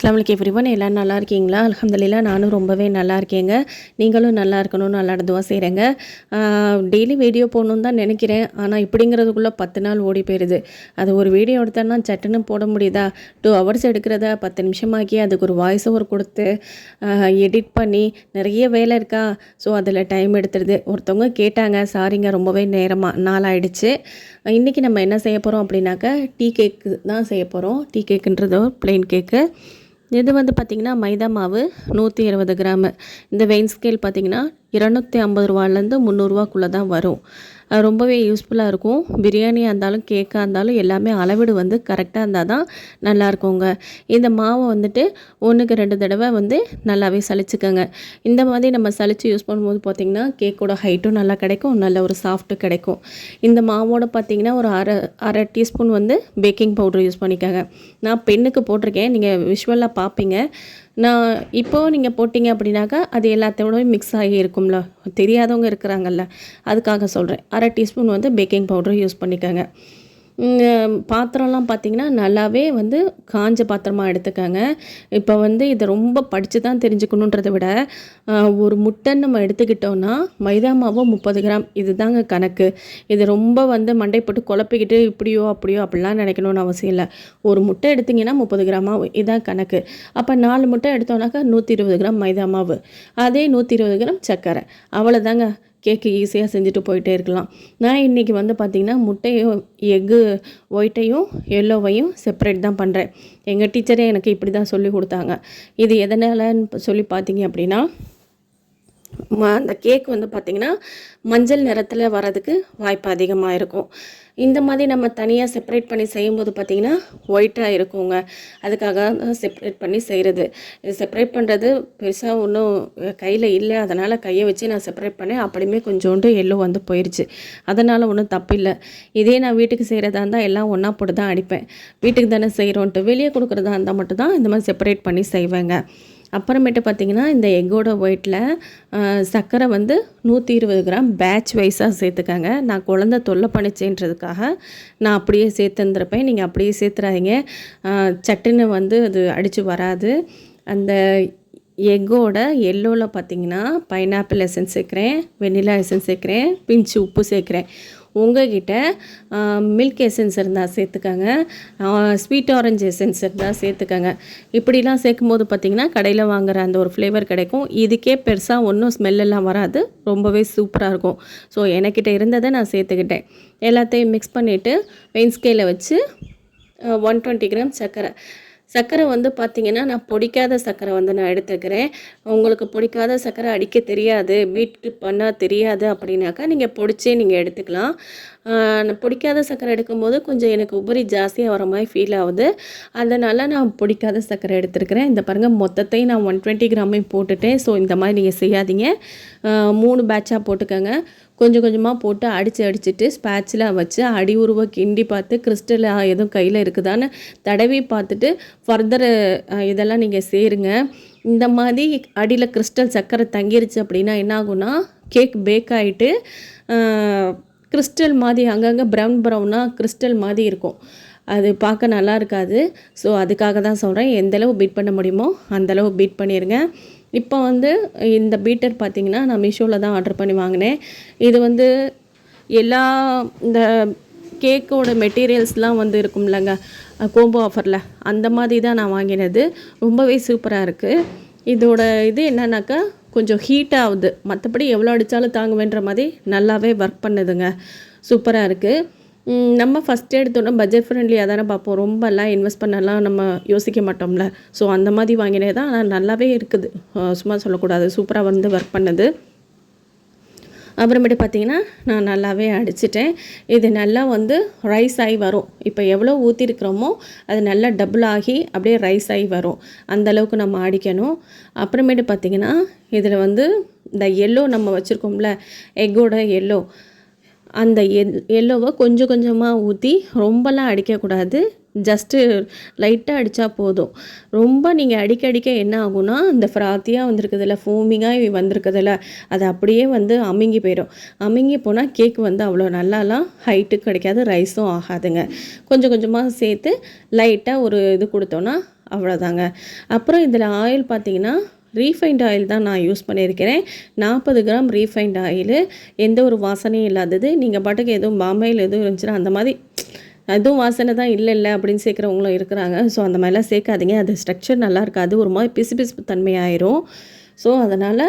அஸ்லாமலைக்கு everyone எல்லோரும் நல்லா இருக்கீங்களா? அலமதுல்லா நானும் ரொம்பவே நல்லா இருக்கேங்க. நீங்களும் நல்லா இருக்கணும்னு நல்லா இதுவாக செய்கிறேங்க டெய்லி வீடியோ போடணுன்னு தான் நினைக்கிறேன். ஆனால் இப்படிங்கிறதுக்குள்ளே பத்து நாள் ஓடி போயிடுது அது ஒரு வீடியோ எடுத்தேன்னா சட்டுன்னு போட முடியுதா? டூ ஹவர்ஸ் எடுக்கிறத? பத்து நிமிஷமாக்கி அதுக்கு ஒரு வாய்ஸ் ஓவர் கொடுத்து எடிட் பண்ணி நிறைய வேலை இருக்கா? ஸோ அதில் டைம் எடுத்துடுது ஒருத்தவங்க கேட்டாங்க சாரிங்க ரொம்பவே நேரமாக நாள் ஆயிடுச்சு. இன்றைக்கி நம்ம என்ன செய்ய போகிறோம் அப்படின்னாக்கா டீ கேக்கு தான் செய்ய போகிறோம் டீ கேக்குன்றது பிளெயின் கேக்கு இது வந்து பார்த்திங்கன்னா மைதா மாவு நூற்றி இருபது கிராமு. இந்த வெயின் ஸ்கேல் பார்த்திங்கன்னா இரநூத்தி ஐம்பது ரூபாலேருந்து முந்நூறுரூவாக்குள்ளே தான் வரும். ரொம்பவே யூஸ்ஃபுல்லாக இருக்கும். பிரியாணியாக இருந்தாலும் கேக்காக இருந்தாலும் எல்லாமே அளவிடு வந்து கரெக்டாக இருந்தால் தான் நல்லா இருக்குங்க. இந்த மாவை வந்துட்டு ஒன்றுக்கு ரெண்டு தடவை வந்து நல்லாவே சளிச்சுக்கோங்க. இந்த மாதிரி நம்ம சலித்து யூஸ் பண்ணும்போது பார்த்திங்கன்னா கேக்கோட ஹைட்டும் நல்லா கிடைக்கும் நல்ல ஒரு சாஃப்ட்டு கிடைக்கும். இந்த மாவோட பார்த்திங்கன்னா ஒரு அரை அரை டீஸ்பூன் வந்து பேக்கிங் பவுடர் யூஸ் பண்ணிக்கோங்க. நான் பெண்ணுக்கு போட்டிருக்கேன். நீங்கள் விஷுவலாக பார்ப்பீங்க நான் இப்போது நீங்கள் போட்டிங்க அப்படின்னாக்கா அது எல்லாத்தோடய மிக்ஸ் ஆகி இருக்கும்ல. தெரியாதவங்க இருக்கிறாங்கல்ல. அதுக்காக சொல்கிறேன் அரை டீஸ்பூன் வந்து பேக்கிங் பவுடர் யூஸ் பண்ணிக்கோங்க. பாத்திரம்லாம் பார்த்திங்கன்னா நல்லாவே வந்து காஞ்ச பாத்திரமாக எடுத்துக்கோங்க. இப்போ வந்து இதை ரொம்ப படித்து தான் தெரிஞ்சுக்கணுன்றதை விட ஒரு முட்டை நம்ம எடுத்துக்கிட்டோன்னா மைதா மாவு முப்பது கிராம். இது தாங்க கணக்கு. இது ரொம்ப வந்து மண்டை போட்டு குழப்பிக்கிட்டு இப்படியோ அப்படியோ அப்படிலாம் நினைக்கணும்னு அவசியம் இல்லை. ஒரு முட்டை எடுத்திங்கன்னா முப்பது கிராமாக இதான் கணக்கு. அப்போ நாலு முட்டை எடுத்தோன்னாக்கா நூற்றி இருபது கிராம் மைதா மாவு. அதே நூற்றி இருபது கிராம் சர்க்கரை. அவ்வளோதாங்க கேக்கு ஈஸியாக செஞ்சுட்டு போயிட்டே இருக்கலாம். நான் இன்றைக்கி வந்து பார்த்திங்கன்னா முட்டையும் எக்கு ஒயிட்டையும் எல்லோவையும் செப்பரேட் தான் பண்ணுறேன் எங்கள் டீச்சரே எனக்கு இப்படி தான் சொல்லி கொடுத்தாங்க. இது எதனாலன்னு சொல்லி பார்த்தீங்க அப்படின்னா அந்த கேக் வந்து பார்த்திங்கன்னா மஞ்சள் நிறத்தில் வர்றதுக்கு வாய்ப்பு அதிகமாக இருக்கும். இந்த மாதிரி நம்ம தனியாக செப்பரேட் பண்ணி செய்யும்போது பார்த்திங்கன்னா ஒயிட்டாக இருக்குங்க. அதுக்காக செப்பரேட் பண்ணி செய்கிறது இது செப்பரேட் பண்ணுறது பெருசாக ஒன்றும் கையில் இல்லை. அதனால் கையை வச்சு நான் செப்பரேட் பண்ணேன். அப்படியுமே கொஞ்சோண்டு எல்லோ வந்து போயிடுச்சு அதனால் ஒன்றும் தப்பு இல்லை இதே நான் வீட்டுக்கு செய்கிறதா இருந்தால் எல்லாம் ஒன்றா போட்டு தான் அடிப்பேன். வீட்டுக்கு தானே செய்கிறோன்ட்டு வெளியே கொடுக்குறதா இருந்தால் மட்டும்தான் இந்த மாதிரி செப்பரேட் பண்ணி செய்வேங்க. அப்புறமேட்டு பார்த்திங்கன்னா இந்த எக்கோட ஒயிட்டில் சர்க்கரை வந்து நூற்றி இருபது கிராம் பேட்ச் வைஸாக சேர்த்துக்காங்க. நான் குழந்த தொல்லை பண்ணிச்சேன்றதுக்காக நான் அப்படியே சேர்த்துருந்துருப்பேன். நீங்கள் அப்படியே சேர்த்துறாதீங்க. சட்டுன்னு வந்து அது அடித்து வராது. அந்த எக்கோட எல்லோவில் பார்த்தீங்கன்னா பைனாப்பிள் எசன்ஸ் சேர்க்குறேன் வெண்ணிலா எசன்ஸ் சேர்க்குறேன் பிஞ்சு உப்பு சேர்க்குறேன். உங்ககிட்ட மில்க் எசன்ஸ் இருந்தால் சேர்த்துக்கங்க. ஸ்வீட் ஆரஞ்சு எசன்ஸ் இருந்தால் சேர்த்துக்கங்க. இப்படிலாம் சேர்க்கும்போது பார்த்திங்கன்னா கடையில் வாங்குற அந்த ஒரு ஃப்ளேவர் கிடைக்கும். இதுக்கே பெருசாக ஒன்றும் ஸ்மெல்லெல்லாம் வராது. ரொம்பவே சூப்பராக இருக்கும். ஸோ எனக்கிட்ட இருந்ததை நான் சேர்த்துக்கிட்டேன். எல்லாத்தையும் மிக்ஸ் பண்ணிவிட்டு வெயின்ஸ்கேல வச்சு ஒன் டுவெண்ட்டி கிராம் சர்க்கரை. சர்க்கரை வந்து பார்த்திங்கன்னா நான் பொடிக்காத சர்க்கரை வந்து நான் எடுத்துக்கிறேன். உங்களுக்கு பொடிக்காத சர்க்கரை அடிக்க தெரியாது பீட் பண்ணால் தெரியாது அப்படின்னாக்கா நீங்கள் பொடிச்சே நீங்கள் எடுத்துக்கலாம். பிடிக்காத சர்க்கரை எடுக்கும்போது கொஞ்சம் எனக்கு உபரி ஜாஸ்தியாக வர மாதிரி ஃபீல் ஆகுது. அதனால் நான் பிடிக்காத சர்க்கரை எடுத்துருக்கிறேன். இந்த பாருங்கள் மொத்தத்தையும் நான் ஒன் டுவெண்ட்டி கிராமையும் போட்டுட்டேன். ஸோ இந்த மாதிரி நீங்கள் செய்யாதீங்க. மூணு பேட்சாக போட்டுக்கோங்க. கொஞ்சம் கொஞ்சமாக போட்டு அடித்து அடிச்சுட்டு ஸ்பேட்சில் வச்சு அடி உருவ கிண்டி பார்த்து கிறிஸ்டல் எதுவும் கையில் இருக்குதான்னு தடவி பார்த்துட்டு ஃபர்தர் இதெல்லாம் நீங்கள் சேருங்க. இந்த மாதிரி அடியில் கிறிஸ்டல் சர்க்கரை தங்கிருச்சு அப்படின்னா என்ன ஆகும்னா கேக் பேக் ஆகிட்டு கிறிஸ்டல் மாதிரி அங்கங்கே ப்ரௌன் ப்ரௌனாக கிறிஸ்டல் மாதிரி இருக்கும். அது பார்க்க நல்லா இருக்காது. ஸோ அதுக்காக தான் சொல்கிறேன் எந்தளவு பீட் பண்ண முடியுமோ அந்தளவு பீட் பண்ணிடுங்க இப்போ வந்து இந்த பீட்டர் பார்த்திங்கன்னா நான் மீஷோவில் தான் ஆர்டர் பண்ணி வாங்கினேன். இது வந்து எல்லா இந்த கேக்கோட மெட்டீரியல்ஸ்லாம் வந்து இருக்கும்லங்க கோம்போ ஆஃபரில் அந்த மாதிரி தான் நான் வாங்கினது. ரொம்பவே சூப்பராக இருக்குது இதோட இது என்னன்னாக்கா கொஞ்சம் ஹீட் ஆகுது. மற்றபடி எவ்வளோ அடித்தாலும் தாங்குவேன்ற மாதிரி நல்லாவே ஒர்க் பண்ணுதுங்க. சூப்பராக இருக்குது நம்ம ஃபஸ்ட்டு எடுத்தோன்னா பட்ஜெட் ஃப்ரெண்ட்லியாக தானே பார்ப்போம். ரொம்பலாம் இன்வெஸ்ட் பண்ணலாம் நம்ம யோசிக்க மாட்டோம்ல. ஸோ அந்த மாதிரி வாங்கினே தான் ஆனால் நல்லாவே இருக்குது. சும்மா சொல்லக்கூடாது. சூப்பராக வந்து ஒர்க் பண்ணுது. அப்புறமேட்டு பார்த்தீங்கன்னா நான் நல்லாவே அடிச்சிட்டேன். இது நல்லா வந்து ரைஸ் ஆகி வரும். இப்போ எவ்வளோ ஊற்றிருக்கிறோமோ அது நல்லா டபுள் ஆகி அப்படியே ரைஸ் ஆகி வரும். அந்தளவுக்கு நம்ம அடிக்கணும். அப்புறமேட்டு பார்த்திங்கன்னா இதில் வந்து இந்த எல்லோ நம்ம வச்சுருக்கோம்ல எக்கோட எல்லோ அந்த எல் எல்லோவை கொஞ்சம் கொஞ்சமாக ஊற்றி ரொம்பலாம் அடிக்கக்கூடாது. ஜஸ்ட்டு லைட்டாக அடித்தா போதும். ரொம்ப நீங்கள் அடிக்க அடிக்க என்ன ஆகும்னா இந்த ஃப்ராத்தியாக வந்திருக்குதுல்ல ஃபோமிங்காக வந்திருக்குதுல்ல அது அப்படியே வந்து அமுங்கி போயிடும் அமுங்கி போனால் கேக் வந்து அவ்வளோ நல்லாலாம் ஹைட்டு கிடைக்காது ரைஸும் ஆகாதுங்க. கொஞ்சம் கொஞ்சமாக சேர்த்து லைட்டாக ஒரு இது கொடுத்தோன்னா அவ்வளோதாங்க. அப்புறம் இதில் ஆயில் பார்த்தீங்கன்னா ரீஃபைண்ட் ஆயில் தான் நான் யூஸ் பண்ணியிருக்கிறேன். நாற்பது கிராம் ரீஃபைண்ட் ஆயில் எந்த ஒரு வாசனையும் இல்லாதது. நீங்கள் பாட்டுக்கு எதுவும் பாமாயில் எதுவும் இருந்துச்சுன்னா அந்த மாதிரி அதுவும் வாசனை தான் இல்லை இல்லை அப்படின்னு சேர்க்குறவங்களும் இருக்கிறாங்க. ஸோ அந்த மாதிரிலாம் சேர்க்காதீங்க. அது ஸ்ட்ரக்சர் நல்லா இருக்காது. ஒரு மாதிரி பிசு பிசுப்பு தன்மையாயிரும். ஸோ அதனால்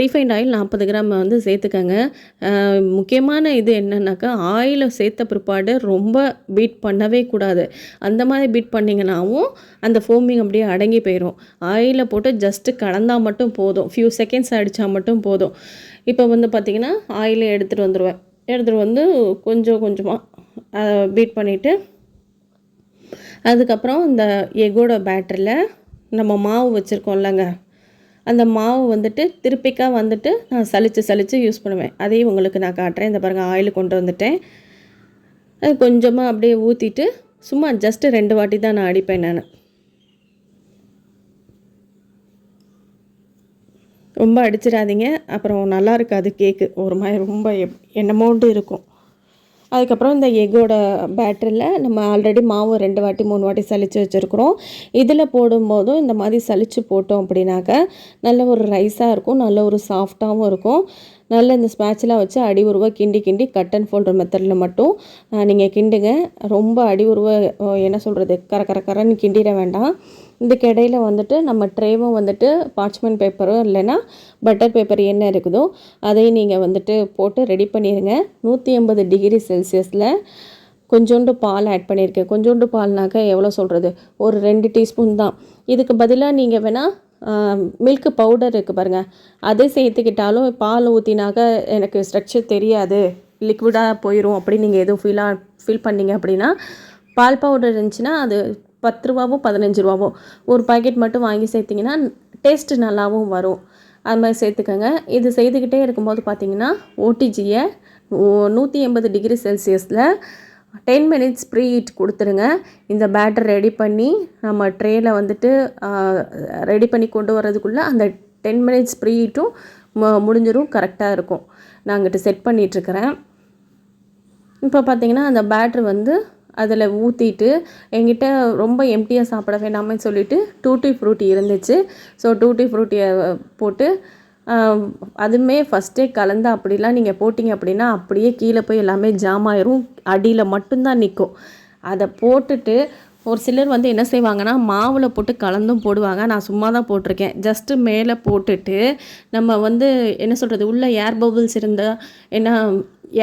ரீஃபைண்ட் ஆயில் நாற்பது கிராம் வந்து சேர்த்துக்கங்க. முக்கியமான இது என்னென்னாக்கா ஆயிலை சேர்த்த பிற்பாடு ரொம்ப பீட் பண்ணவே கூடாது. அந்த மாதிரி பீட் பண்ணிங்கனாவும் அந்த ஃபோமிங் அப்படியே அடங்கி போயிடும் ஆயிலை போட்டு ஜஸ்ட்டு கலந்தால் மட்டும் போதும். ஃபியூ செகண்ட்ஸ் அடித்தா மட்டும் போதும். இப்போ வந்து பார்த்திங்கன்னா ஆயிலை எடுத்துகிட்டு வந்துடுவேன் எடுத்துகிட்டு வந்து கொஞ்சம் கொஞ்சமாக பீட் பண்ணிவிட்டு அதுக்கப்புறம் இந்த எக்கோட பேட்டரியில் நம்ம மாவு வச்சுருக்கோம்லங்க அந்த மாவு வந்துட்டு திருப்பிக்கா வந்துட்டு நான் சளிச்சு சளிச்சு யூஸ் பண்ணுவேன். அதையும் உங்களுக்கு நான் காட்டுறேன். இந்த பாருங்கள் ஆயில் கொண்டு வந்துட்டேன். அது கொஞ்சமாக அப்படியே ஊற்றிட்டு சும்மா ஜஸ்ட்டு ரெண்டு வாட்டி தான் நான் அடிப்பேன் நான். ரொம்ப அடிச்சிடாதீங்க. அப்புறம் நல்லா இருக்காது கேக்கு ஒரு மாதிரி ரொம்ப எப்- என்னமோண்டு இருக்கும். அதுக்கப்புறம் இந்த எக்கோட பேட்டரியில் நம்ம ஆல்ரெடி மாவு ரெண்டு வாட்டி மூணு வாட்டி சளிச்சு வச்சுருக்குறோம். இதில் போடும்போதும் இந்த மாதிரி சளிச்சு போட்டோம் அப்படின்னாக்க நல்ல ஒரு ரைஸாக இருக்கும் நல்ல ஒரு சாஃப்டாகவும் இருக்கும். நல்ல இந்த ஸ்பேட்சலாக வச்சு அடி உருவாக கிண்டி கிண்டி கட் அண்ட் ஃபோல்டர் மெத்தடில் மட்டும் நீங்கள் கிண்டுங்க. ரொம்ப அடி உருவ என்ன சொல்கிறது கர கர கரன்னு கிண்டிட வேண்டாம். இதுக்கு இடையில வந்துட்டு நம்ம ட்ரேவும் வந்துட்டு பார்ச்மெண்ட் பேப்பரும் இல்லைன்னா பட்டர் பேப்பர் என்ன இருக்குதோ அதையும் நீங்கள் வந்துட்டு போட்டு ரெடி பண்ணிடுங்க நூற்றி எண்பது டிகிரி செல்சியஸில் கொஞ்சோண்டு பால் ஆட் பண்ணியிருக்கேன் கொஞ்சோண்டு பால்னாக்கா எவ்வளோ சொல்கிறது ஒரு ரெண்டு டீஸ்பூன் தான். இதுக்கு பதிலாக நீங்கள் வேணால் மில்க் பவுடர் இருக்குது பாருங்கள் அதே சேர்த்துக்கிட்டாலும் பால் ஊற்றினாக்க எனக்கு ஸ்ட்ரக்சர் தெரியாது. லிக்விடாக போயிடும் அப்படின்னு நீங்கள் எதுவும் ஃபீலாக ஃபீல் பண்ணீங்க அப்படின்னா பால் பவுடர் இருந்துச்சுன்னா அது பத்து ரூபாவோ பதினஞ்சு ரூபாவோ ஒரு பாக்கெட் மட்டும் வாங்கி சேர்த்திங்கன்னா டேஸ்ட்டு நல்லாவும் வரும். அது மாதிரி சேர்த்துக்கோங்க. இது செய்துக்கிட்டே இருக்கும்போது பார்த்தீங்கன்னா ஓடிஜியை நூற்றி எண்பது டிகிரி செல்சியஸில் டென் மினிட்ஸ் ப்ரீ ஹீட் கொடுத்துருங்க. இந்த பேட்டர் ரெடி பண்ணி நம்ம ட்ரேயில் வந்துட்டு ரெடி பண்ணி கொண்டு வர்றதுக்குள்ளே அந்த டென் மினிட்ஸ் ப்ரீ ஹீட்டும் முடிஞ்சிடும் கரெக்டாக இருக்கும். நான் அங்கிட்ட செட் பண்ணிகிட்ருக்கிறேன் இப்போ பார்த்தீங்கன்னா அந்த பேட்ரு வந்து அதில் ஊற்றிட்டு எங்கிட்ட ரொம்ப எம்டியாக சாப்பிட வேணாம்னு சொல்லிவிட்டு டூட்டி ஃப்ரூட்டி இருந்துச்சு. ஸோ டூட்டி ஃப்ரூட்டியை போட்டு அதுவுமே ஃபஸ்ட்டே கலந்து அப்படிலாம் நீங்கள் போட்டிங்க அப்படின்னா அப்படியே கீழே போய் எல்லாமே ஜாம் ஆயிரும். அடியில் மட்டும்தான் நிற்கும் அதை போட்டுட்டு ஒரு சிலர் வந்து என்ன செய்வாங்கன்னா மாவில் போட்டு கலந்தும் போடுவாங்க. நான் சும்மா தான் போட்டிருக்கேன். ஜஸ்ட்டு மேலே போட்டுட்டு நம்ம வந்து என்ன சொல்கிறது உள்ள ஏர் பபுள்ஸ் இருந்தால் என்ன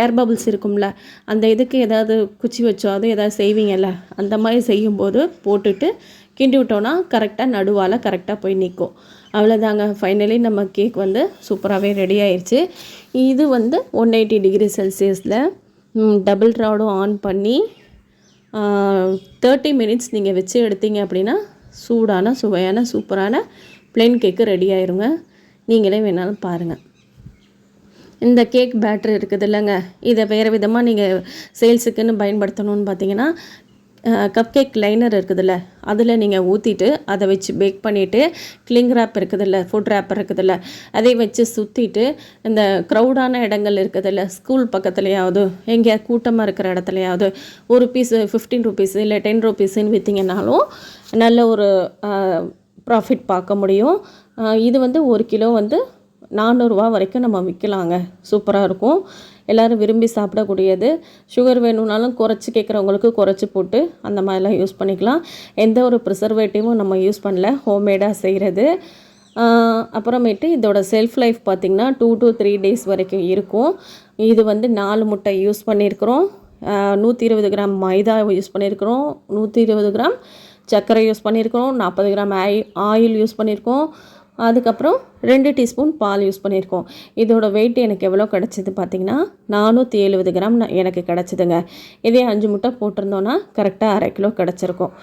ஏர் பபுள்ஸ் இருக்கும்ல அந்த இதுக்கு ஏதாவது குச்சி வச்சோ அது ஏதாவது செய்வீங்கல்ல அந்த மாதிரி செய்யும்போது போட்டுட்டு கிண்டி விட்டோன்னா கரெக்டாக நடுவால் கரெக்டாக போய் நிற்கும் அவ்வளோதாங்க ஃபைனலி நம்ம கேக் வந்து சூப்பராகவே ரெடி ஆயிடுச்சு இது வந்து ஒன் எயிட்டி டிகிரி செல்சியஸில் டபுள் ராடும் ஆன் பண்ணி தேர்ட்டி மினிட்ஸ் நீங்கள் வச்சு எடுத்தீங்க அப்படின்னா சூடான சுவையான சூப்பரான பிளெயின் கேக்கு ரெடி ஆயிருங்க. நீங்களே வேணாலும் பாருங்கள் இந்த கேக் பேட்டர் இருக்குது இல்லைங்க. இதை வேறு விதமாக நீங்கள் சேல்ஸுக்குன்னு பயன்படுத்தணும்னு பார்த்தீங்கன்னா கப் கேக் லைனர் இருக்குதுல்ல அதில் நீங்கள் ஊற்றிட்டு அதை வச்சு பேக் பண்ணிவிட்டு கிளிங் ரேப் இருக்குதுல்ல ஃபுட் ரேப் இருக்குதுல்ல அதை வச்சு சுற்றிட்டு இந்த க்ரௌடான இடங்கள் இருக்குதுல்ல ஸ்கூல் பக்கத்துலையாவது எங்கேயா கூட்டமாக இருக்கிற இடத்துலையாவது ஒரு பீஸ் ஃபிஃப்டீன் ருபீஸ் இல்லை டென் ருபீஸ்ன்னு விற்றிங்கனாலும் நல்ல ஒரு ப்ராஃபிட் பார்க்க முடியும். இது வந்து ஒரு கிலோ வந்து நானூறுரூவா வரைக்கும் நம்ம விற்கலாங்க சூப்பராக இருக்கும். எல்லோரும் விரும்பி சாப்பிடக்கூடியது. சுகர் வேணும்னாலும் குறைச்சி கேட்குறவங்களுக்கு குறைச்சி போட்டு அந்த மாதிரிலாம் யூஸ் பண்ணிக்கலாம். எந்த ஒரு ப்ரிசர்வேட்டிவும் நம்ம யூஸ் பண்ணல. ஹோம்மேடாக செய்கிறது அப்புறமேட்டு இதோட செல்ஃப் லைஃப் பார்த்திங்கன்னா டூ டு த்ரீ டேஸ் வரைக்கும் இருக்கும். இது வந்து நாலு முட்டை யூஸ் பண்ணியிருக்கிறோம் நூற்றி இருபது கிராம் மைதா யூஸ் பண்ணியிருக்கிறோம் நூற்றி இருபது கிராம் சர்க்கரை யூஸ் பண்ணியிருக்கிறோம் நாற்பது கிராம் ஆயி ஆயில் யூஸ் பண்ணியிருக்கோம் அதுக்கப்புறம் ரெண்டு டீஸ்பூன் பால் யூஸ் பண்ணியிருக்கோம். இதோட வெயிட் எனக்கு எவ்வளோ கிடச்சிது பார்த்தீங்கன்னா நானூற்றி எழுபது கிராம் நான் எனக்கு கிடச்சிதுங்க. இதே அஞ்சு முட்டை போட்டிருந்தோன்னா கரெக்டாக அரை கிலோ கிடச்சிருக்கும்.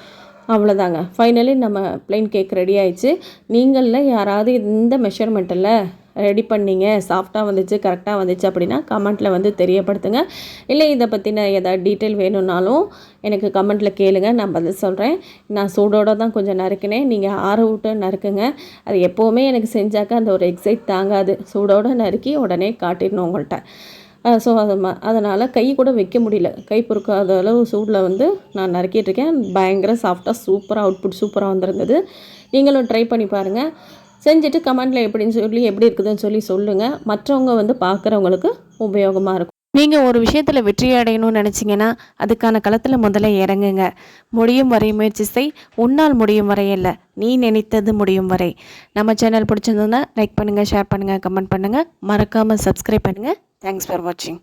அவ்வளோதாங்க. ஃபைனலி நம்ம plain கேக் ரெடி ஆயிடுச்சு. நீங்களில் யாராவது இந்த மெஷர்மெண்ட்டில் ரெடி பண்ணீங்க சாஃப்டாக வந்துச்சு கரெக்டாக வந்துச்சு அப்படின்னா கமெண்ட்டில் வந்து தெரியப்படுத்துங்க. இல்லை இதை பற்றின ஏதாவது டீட்டெயில் வேணும்னாலும் எனக்கு கமெண்ட்டில் கேளுங்க நான் பதில் சொல்கிறேன் நான் சூடோடு தான் கொஞ்சம் நறுக்கினேன். நீங்கள் ஆற விட்டு நறுக்குங்க. அது எப்போவுமே எனக்கு செஞ்சாக்க அந்த ஒரு எக்ஸைட் தாங்காது. சூடோடு நறுக்கி உடனே காட்டிடணும் உங்கள்கிட்ட ஸோ அது ம அதனால் கை கூட வைக்க முடியல. கை பொறுக்காத அளவு சூடில் வந்து நான் நறுக்கிட்டு இருக்கேன். பயங்கர சாஃப்டாக சூப்பராக அவுட்புட் சூப்பராக வந்திருந்தது. நீங்களும் ட்ரை பண்ணி பாருங்கள் செஞ்சுட்டு கமெண்டில் எப்படின்னு சொல்லி எப்படி இருக்குதுன்னு சொல்லி சொல்லுங்கள் மற்றவங்க வந்து பார்க்குறவங்களுக்கு உபயோகமாக இருக்கும். நீங்கள் ஒரு விஷயத்தில் வெற்றி அடையணும்னு நினச்சிங்கன்னா அதுக்கான களத்தில் முதல்ல இறங்குங்க. முடியும் வரை முயற்சி செய். உன்னால் முடியும் வரை இல்லை நீ நினைத்தது முடியும் வரை. நம்ம சேனல் பிடிச்சிருந்ததுன்னா லைக் பண்ணுங்கள் ஷேர் பண்ணுங்கள் கமெண்ட் பண்ணுங்கள் மறக்காமல் சப்ஸ்கிரைப் பண்ணுங்கள் தேங்க்ஸ் ஃபார் வாட்சிங்